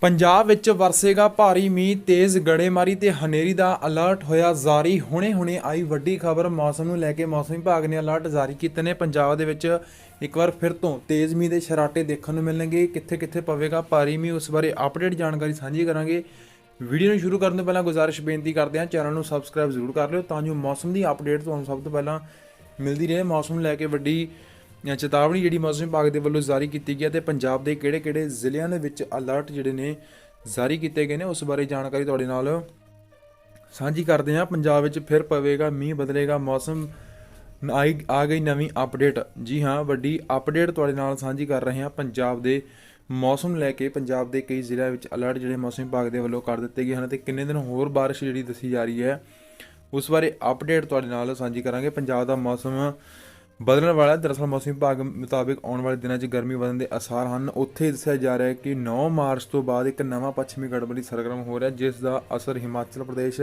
ਪੰਜਾਬ ਵਿੱਚ ਵਰਸੇਗਾ ਭਾਰੀ ਮੀਂਹ, ਤੇਜ਼ ਗੜੇਮਾਰੀ ਤੇ ਹਨੇਰੀ ਦਾ ਅਲਰਟ ਹੋਇਆ ਜਾਰੀ। ਹੁਣੇ-ਹੁਣੇ ਆਈ ਵੱਡੀ ਖਬਰ ਮੌਸਮ ਨੂੰ ਲੈ ਕੇ ਮੌਸਮ ਵਿਭਾਗ ਨੇ ਅਲਰਟ ਜਾਰੀ ਕੀਤੇ ਨੇ। ਪੰਜਾਬ ਦੇ ਵਿੱਚ ਇੱਕ ਵਾਰ ਫਿਰ ਤੋਂ ਤੇਜ਼ ਮੀਂਹ ਦੇ ਸ਼ਰਾਟੇ ਦੇਖਣ ਨੂੰ ਮਿਲਣਗੇ। ਕਿੱਥੇ-ਕਿੱਥੇ ਪਵੇਗਾ ਭਾਰੀ ਮੀਂਹ, ਉਸ ਬਾਰੇ ਅਪਡੇਟ ਜਾਣਕਾਰੀ ਸਾਂਝੀ ਕਰਾਂਗੇ। ਵੀਡੀਓ ਨੂੰ ਸ਼ੁਰੂ ਕਰਨ ਤੋਂ ਪਹਿਲਾਂ ਗੁਜ਼ਾਰਿਸ਼ ਬੇਨਤੀ ਕਰਦੇ ਹਾਂ, ਚੈਨਲ ਨੂੰ ਸਬਸਕ੍ਰਾਈਬ ਜ਼ਰੂਰ ਕਰ ਲਿਓ ਤਾਂ ਜੋ ਮੌਸਮ ਦੀ ਅਪਡੇਟ ਤੁਹਾਨੂੰ ਸਭ ਤੋਂ ਪਹਿਲਾਂ ਮਿਲਦੀ ਰਹੇ। ਮੌਸਮ ਨੂੰ ਲੈ ਕੇ ਵੱਡੀ ਚੇਤਾਵਨੀ ਜਿਹੜੀ ਮੌਸਮ ਵਿਭਾਗ ਦੇ ਵੱਲੋਂ ਜਾਰੀ ਕੀਤੀ ਗਈ ਹੈ ਤੇ ਪੰਜਾਬ ਦੇ ਕਿਹੜੇ-ਕਿਹੜੇ ਜ਼ਿਲ੍ਹਿਆਂ ਦੇ ਵਿੱਚ ਅਲਰਟ ਜਿਹੜੇ ਨੇ ਜਾਰੀ ਕੀਤੇ ਗਏ ਨੇ, ਉਸ ਬਾਰੇ ਜਾਣਕਾਰੀ ਤੁਹਾਡੇ ਨਾਲ ਸਾਂਝੀ ਕਰਦੇ ਹਾਂ। ਪੰਜਾਬ ਵਿੱਚ ਫਿਰ ਪਵੇਗਾ, ਮੀਂਹ ਬਦਲੇਗਾ, ਮੌਸਮ ਆਈ, ਆ ਗਈ ਨਵੀਂ ਅਪਡੇਟ ਜੀ ਹਾਂ, ਵੱਡੀ ਅਪਡੇਟ ਤੁਹਾਡੇ ਨਾਲ ਸਾਂਝੀ ਕਰ ਰਹੇ ਹਾਂ। ਪੰਜਾਬ ਦੇ ਮੌਸਮ ਲੈ ਕੇ ਪੰਜਾਬ ਦੇ ਕਈ ਜ਼ਿਲ੍ਹਿਆਂ ਵਿੱਚ ਅਲਰਟ ਜਿਹੜੇ ਮੌਸਮ ਵਿਭਾਗ ਦੇ ਵੱਲੋਂ ਕਰ ਦਿੱਤੇ ਗਏ ਹਨ ਤੇ ਕਿੰਨੇ ਦਿਨ ਹੋਰ ਬਾਰਿਸ਼ ਜਿਹੜੀ ਦੱਸੀ ਜਾ ਰਹੀ ਹੈ, ਉਸ ਬਾਰੇ ਅਪਡੇਟ ਤੁਹਾਡੇ ਨਾਲ ਸਾਂਝੀ ਕਰਾਂਗੇ। ਪੰਜਾਬ ਦਾ ਮੌਸਮ ਬਦਲਣ ਵਾਲਾ ਦਰਅਸਲ ਮੌਸਮ ਵਿਭਾਗ ਮੁਤਾਬਿਕ ਆਉਣ ਵਾਲੇ ਦਿਨਾਂ 'ਚ ਗਰਮੀ ਵਧਣ ਦੇ ਅਸਾਰ ਹਨ। ਉੱਥੇ ਦੱਸਿਆ ਜਾ ਰਿਹਾ ਹੈ ਕਿ 9 ਮਾਰਚ ਤੋਂ ਬਾਅਦ ਇੱਕ ਨਵਾਂ ਪੱਛਮੀ ਗੜਬੜੀ ਸਰਗਰਮ ਹੋ ਰਿਹਾ, ਜਿਸ ਦਾ ਅਸਰ ਹਿਮਾਚਲ ਪ੍ਰਦੇਸ਼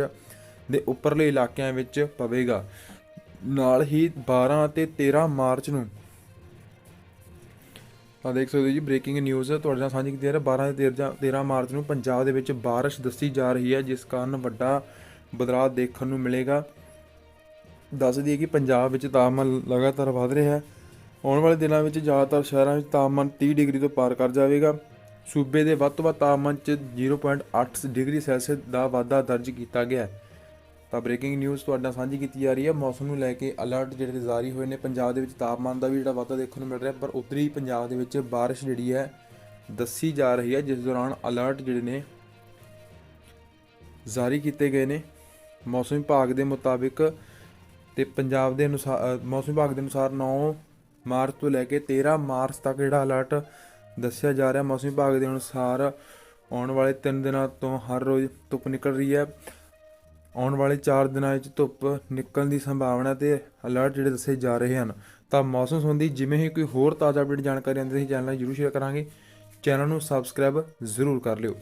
ਦੇ ਉੱਪਰਲੇ ਇਲਾਕਿਆਂ ਵਿੱਚ ਪਵੇਗਾ। ਨਾਲ ਹੀ 12 ਅਤੇ 13 ਮਾਰਚ ਨੂੰ ਤਾਂ ਦੇਖ ਸਕਦੇ ਹੋ ਜੀ ਬ੍ਰੇਕਿੰਗ ਨਿਊਜ਼ ਤੁਹਾਡੇ ਨਾਲ ਸਾਂਝੀ ਕੀਤੀ ਜਾ ਰਹੀ ਹੈ। 12 ਤੇ 13 ਮਾਰਚ ਨੂੰ ਪੰਜਾਬ ਦੇ ਵਿੱਚ ਬਾਰਿਸ਼ ਦੱਸੀ ਜਾ ਰਹੀ ਹੈ, ਜਿਸ ਕਾਰਨ ਵੱਡਾ ਬਦਲਾਅ ਦੇਖਣ ਨੂੰ ਮਿਲੇਗਾ। ਦੱਸ ਦਈਏ ਕਿ ਪੰਜਾਬ ਵਿੱਚ ਤਾਪਮਾਨ ਲਗਾਤਾਰ ਵਧ ਰਿਹਾ ਹੈ। ਆਉਣ ਵਾਲੇ ਦਿਨਾਂ ਵਿੱਚ ਜ਼ਿਆਦਾਤਰ ਸ਼ਹਿਰਾਂ ਵਿੱਚ ਤਾਪਮਾਨ 30 ਡਿਗਰੀ ਤੋਂ ਪਾਰ ਕਰ ਜਾਵੇਗਾ। ਸੂਬੇ ਦੇ ਵੱਧ ਤੋਂ ਵੱਧ ਤਾਪਮਾਨ 'ਚ 0.8 ਡਿਗਰੀ ਸੈਲਸੀਅਸ ਦਾ ਵਾਧਾ ਦਰਜ ਕੀਤਾ ਗਿਆ ਹੈ। ਤਾਂ ਬ੍ਰੇਕਿੰਗ ਨਿਊਜ਼ ਤੁਹਾਡੇ ਨਾਲ ਸਾਂਝੀ ਕੀਤੀ ਜਾ ਰਹੀ ਹੈ। ਮੌਸਮ ਨੂੰ ਲੈ ਕੇ ਅਲਰਟ ਜਿਹੜੇ ਜਾਰੀ ਹੋਏ ਨੇ, ਪੰਜਾਬ ਦੇ ਵਿੱਚ ਤਾਪਮਾਨ ਦਾ ਵੀ ਜਿਹੜਾ ਵਾਧਾ ਦੇਖਣ ਨੂੰ ਮਿਲ ਰਿਹਾ ਪਰ ਉੱਤਰੀ ਪੰਜਾਬ ਦੇ ਵਿੱਚ ਬਾਰਿਸ਼ ਜਿਹੜੀ ਹੈ, ਦੱਸੀ ਜਾ ਰਹੀ ਹੈ, ਜਿਸ ਦੌਰਾਨ ਅਲਰਟ ਜਿਹੜੇ ਨੇ ਜਾਰੀ ਕੀਤੇ ਗਏ ਨੇ। ਮੌਸਮ ਵਿਭਾਗ ਦੇ ਮੁਤਾਬਿਕ ਤੇ ਪੰਜਾਬ ਦੇ ਅਨੁਸਾਰ ਮੌਸਮ ਵਿਭਾਗ ਦੇ ਅਨੁਸਾਰ 9 ਮਾਰਚ ਤੋਂ ਲੈ ਕੇ 13 ਮਾਰਚ ਤੱਕ ਜਿਹੜਾ ਅਲਰਟ ਦੱਸਿਆ ਜਾ ਰਿਹਾ। ਮੌਸਮ ਵਿਭਾਗ ਦੇ ਅਨੁਸਾਰ ਆਉਣ ਵਾਲੇ 3 ਦਿਨਾਂ ਤੋਂ ਹਰ ਰੋਜ਼ ਧੁੱਪ ਨਿਕਲ ਰਹੀ ਹੈ। ਆਉਣ ਵਾਲੇ 4 ਦਿਨਾਂ ਵਿੱਚ ਧੁੱਪ ਨਿਕਲਣ ਦੀ ਸੰਭਾਵਨਾ ਤੇ ਅਲਰਟ ਜਿਹੜੇ ਦੱਸੇ ਜਾ ਰਹੇ ਹਨ। ਤਾਂ ਮੌਸਮ ਸੰਬੰਧੀ ਜਿਵੇਂ ਹੀ ਕੋਈ ਹੋਰ ਤਾਜ਼ਾ ਅਪਡੇਟ ਜਾਣਕਾਰੀ ਆਉਂਦੀ ਹੈ ਚੈਨਲ ਨਾਲ ਜਰੂਰ ਸ਼ੇਅਰ ਕਰਾਂਗੇ। ਚੈਨਲ ਨੂੰ ਸਬਸਕ੍ਰਾਈਬ ਜ਼ਰੂਰ ਕਰ ਲਿਓ।